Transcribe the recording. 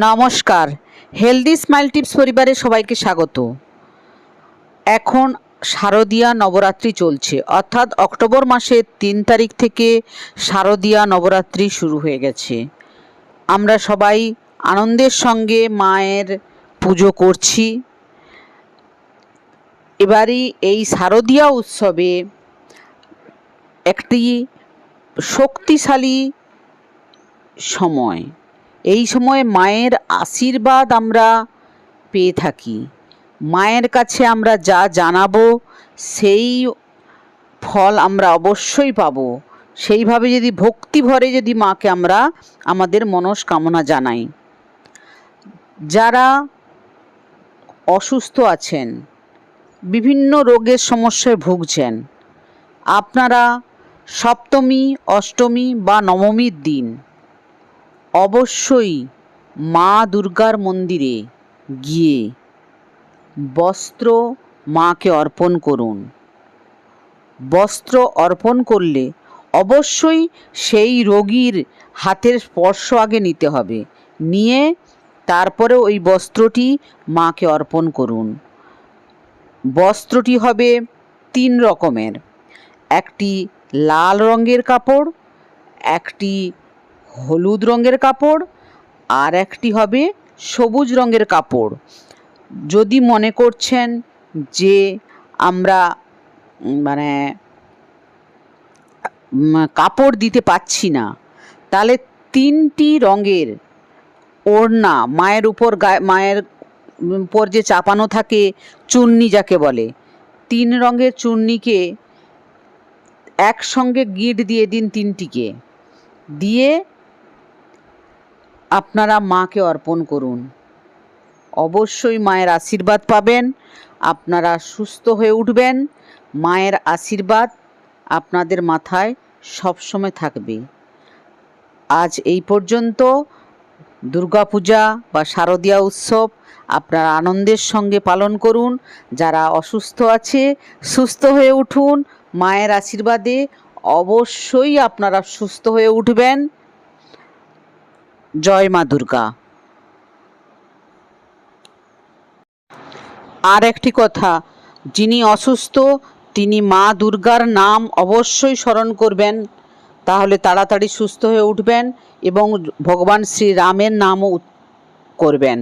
নমস্কার। Healthy smile tips পরিবারে সবাইকে স্বাগত। এখন শারদীয়া নবরাত্রি চলছে। অর্থাৎ অক্টোবর মাসের তিন তারিখ থেকে শারদীয়া নবরাত্রি শুরু হয়ে গেছে। আমরা সবাই আনন্দের সঙ্গে মায়ের পুজো করছি। এবারই এই শারদীয়া উৎসবে একটি শক্তিশালী সময়। এই সময় মায়ের আশীর্বাদ আমরা পেয়ে থাকি। মায়ের কাছে আমরা যা জানাব, সেই ফল আমরা অবশ্যই পাবো। সেইভাবে যদি ভক্তি ভরে যদি মাকে আমরা আমাদের মনস্কামনা জানাই। যারা অসুস্থ আছেন, বিভিন্ন রোগের সমস্যায় ভুগছেন, আপনারা সপ্তমী, অষ্টমী বা নবমীর দিন অবশ্যই মা দুর্গার মন্দিরে গিয়ে বস্ত্র মাকে অর্পণ করুন। বস্ত্র অর্পণ করলে অবশ্যই সেই রোগীর হাতের স্পর্শ আগে নিতে হবে। নিয়ে তারপরে ওই বস্ত্রটি মাকে অর্পণ করুন। বস্ত্রটি হবে তিন রকমের। একটি লাল রঙের কাপড়, একটি হলুদ রঙের কাপড়, আর একটি হবে সবুজ রঙের কাপড়। যদি মনে করছেন যে আমরা মানে কাপড় দিতে পাচ্ছি না, তাহলে তিনটি রঙের ওড়না মায়ের উপর মায়ের উপর যে চাপানো থাকে, চুন্নি যাকে বলে, তিন রঙের চুন্নিকে একসঙ্গে গিট দিয়ে দিন তিনটিকে। দিয়ে আপনারা মাকে অর্পণ করুন। অবশ্যই মায়ের আশীর্বাদ পাবেন, আপনারা সুস্থ হয়ে উঠবেন, মায়ের আশীর্বাদ আপনাদের মাথায় সবসময় থাকবে। আজ এই পর্যন্ত, দুর্গাপূজা বা শারদীয়া উৎসব আপনারা আনন্দের সঙ্গে পালন করুন, যারা অসুস্থ আছে, সুস্থ হয়ে উঠুন, মায়ের আশীর্বাদে অবশ্যই আপনারা সুস্থ হয়ে উঠবেন। জয় মা দুর্গা। আর একটি কথা, যিনি অসুস্থ, তিনি মা দুর্গার নাম অবশ্যই স্মরণ করবেন, তাহলে তাড়াতাড়ি সুস্থ হয়ে উঠবেন এবং ভগবান শ্রীরামের নামও করবেন।